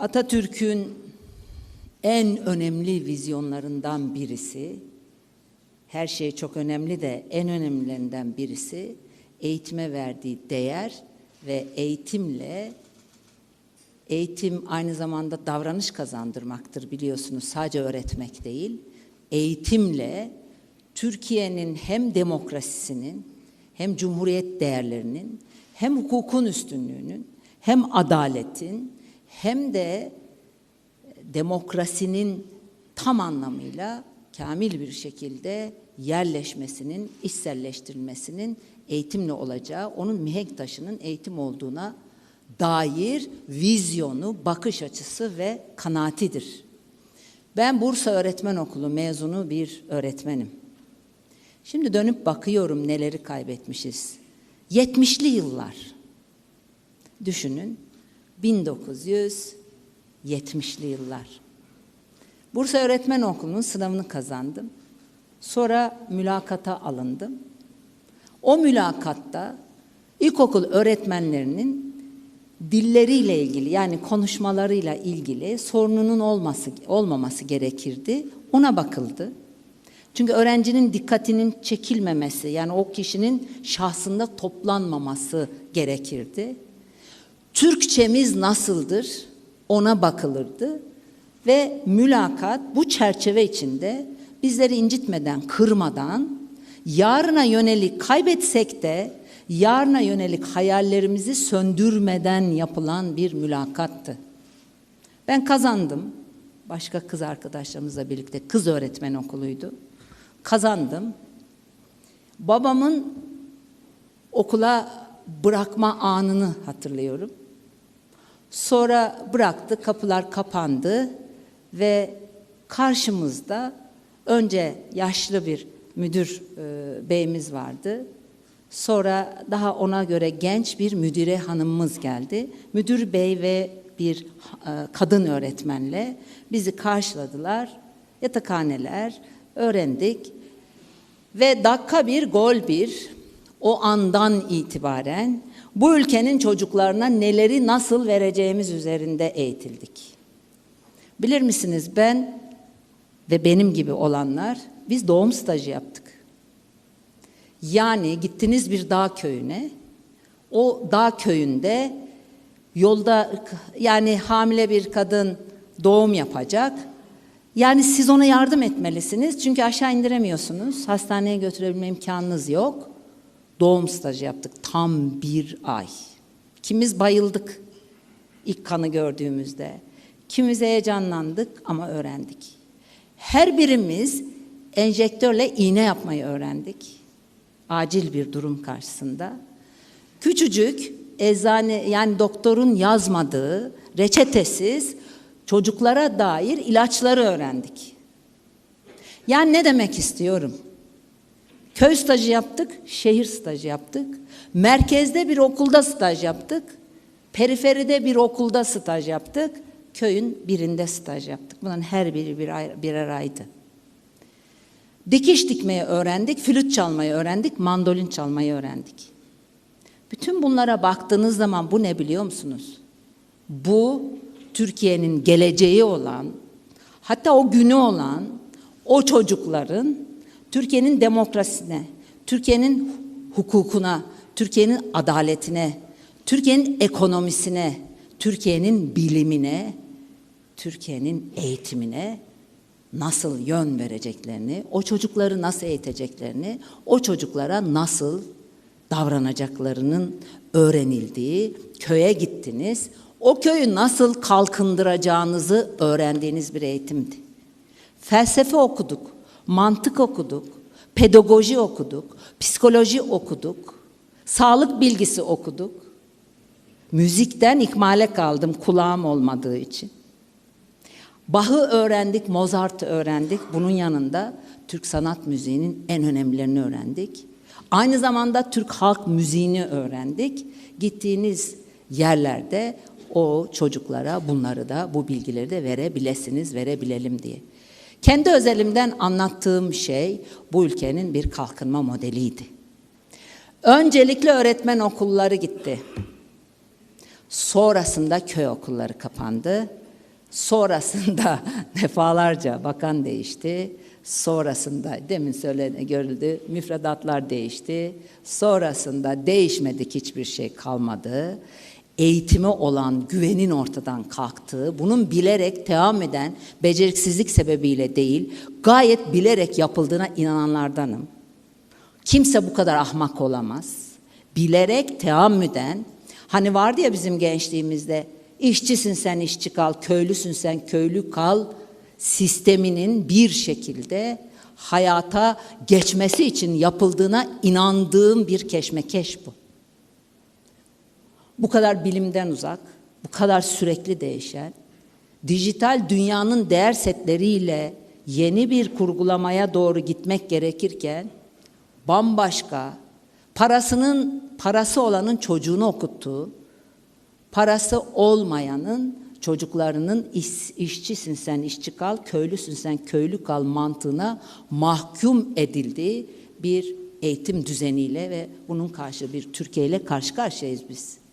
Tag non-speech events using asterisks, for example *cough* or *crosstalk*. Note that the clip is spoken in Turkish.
Atatürk'ün en önemli vizyonlarından birisi, her şey çok önemli de en önemlilerinden birisi eğitime verdiği değer ve eğitimle eğitim aynı zamanda davranış kazandırmaktır biliyorsunuz sadece öğretmek değil. Eğitimle Türkiye'nin hem demokrasisinin hem cumhuriyet değerlerinin hem hukukun üstünlüğünün hem adaletin hem de demokrasinin tam anlamıyla kamil bir şekilde yerleşmesinin, içselleştirilmesinin eğitimle olacağı, onun mihenk taşının eğitim olduğuna dair vizyonu, bakış açısı ve kanaatidir. Ben Bursa Öğretmen Okulu mezunu bir öğretmenim. Şimdi dönüp bakıyorum neleri kaybetmişiz. 70'li yıllar. Düşünün 1970'li yıllar. Bursa Öğretmen Okulu'nun sınavını kazandım. Sonra mülakata alındım. O mülakatta ilkokul öğretmenlerinin dilleriyle ilgili yani konuşmalarıyla ilgili sorununun olması olmaması gerekirdi. Ona bakıldı. Çünkü öğrencinin dikkatinin çekilmemesi yani o kişinin şahsında toplanmaması gerekirdi. Türkçemiz nasıldır? Ona bakılırdı ve mülakat bu çerçeve içinde bizleri incitmeden, kırmadan yarına yönelik kaybetsek de yarına yönelik hayallerimizi söndürmeden yapılan bir mülakattı. Ben kazandım. Başka kız arkadaşlarımızla birlikte kız öğretmen okuluydu. Kazandım. Babamın okula bırakma anını hatırlıyorum. Sonra bıraktı, kapılar kapandı ve karşımızda önce yaşlı bir müdür e, beyimiz vardı. Sonra daha ona göre genç bir müdüre hanımımız geldi. Müdür bey ve bir e, kadın öğretmenle bizi karşıladılar. Yatakhaneler öğrendik. Ve dakika bir gol bir o andan itibaren bu ülkenin çocuklarına neleri nasıl vereceğimiz üzerinde eğitildik. Bilir misiniz ben ve benim gibi olanlar biz doğum stajı yaptık. Yani gittiniz bir dağ köyüne, o dağ köyünde yolda yani hamile bir kadın doğum yapacak. Yani siz ona yardım etmelisiniz çünkü aşağı indiremiyorsunuz. Hastaneye götürebilme imkanınız yok. Doğum stajı yaptık tam bir ay. Kimiz bayıldık ilk kanı gördüğümüzde. Kimiz heyecanlandık ama öğrendik. Her birimiz enjektörle iğne yapmayı öğrendik. Acil bir durum karşısında. Küçücük eczane yani doktorun yazmadığı reçetesiz çocuklara dair ilaçları öğrendik. Yani ne demek istiyorum? Köy stajı yaptık, şehir stajı yaptık. Merkezde bir okulda staj yaptık. Periferide bir okulda staj yaptık. Köyün birinde staj yaptık. Bunların her biri bir birer aydı. Dikiş dikmeyi öğrendik, flüt çalmayı öğrendik, mandolin çalmayı öğrendik. Bütün bunlara baktığınız zaman bu ne biliyor musunuz? Bu Türkiye'nin geleceği olan, hatta o günü olan o çocukların Türkiye'nin demokrasisine, Türkiye'nin hukukuna, Türkiye'nin adaletine, Türkiye'nin ekonomisine, Türkiye'nin bilimine, Türkiye'nin eğitimine nasıl yön vereceklerini, o çocukları nasıl eğiteceklerini, o çocuklara nasıl davranacaklarının öğrenildiği köye gittiniz. O köyü nasıl kalkındıracağınızı öğrendiğiniz bir eğitimdi. Felsefe okuduk, mantık okuduk, pedagoji okuduk, psikoloji okuduk, sağlık bilgisi okuduk. Müzikten ikmale kaldım kulağım olmadığı için. Bach'ı öğrendik, Mozart'ı öğrendik. Bunun yanında Türk sanat müziğinin en önemlilerini öğrendik. Aynı zamanda Türk halk müziğini öğrendik. Gittiğiniz yerlerde o çocuklara bunları da bu bilgileri de verebilesiniz, verebilelim diye. Kendi özelimden anlattığım şey bu ülkenin bir kalkınma modeliydi. Öncelikle öğretmen okulları gitti. Sonrasında köy okulları kapandı Sonrasında *laughs* defalarca bakan değişti. Sonrasında demin söylene görüldü müfredatlar değişti. Sonrasında değişmedik hiçbir şey kalmadı. Eğitime olan güvenin ortadan kalktığı, bunun bilerek devam eden beceriksizlik sebebiyle değil, gayet bilerek yapıldığına inananlardanım. Kimse bu kadar ahmak olamaz. Bilerek teammüden, hani vardı ya bizim gençliğimizde, işçisin sen işçi kal, köylüsün sen köylü kal sisteminin bir şekilde hayata geçmesi için yapıldığına inandığım bir keşmekeş bu. Bu kadar bilimden uzak, bu kadar sürekli değişen, dijital dünyanın değer setleriyle yeni bir kurgulamaya doğru gitmek gerekirken bambaşka parasının parası olanın çocuğunu okuttuğu, parası olmayanın çocuklarının iş, işçisin sen işçi kal, köylüsün sen köylü kal mantığına mahkum edildiği bir eğitim düzeniyle ve bunun karşı bir Türkiye ile karşı karşıyayız biz.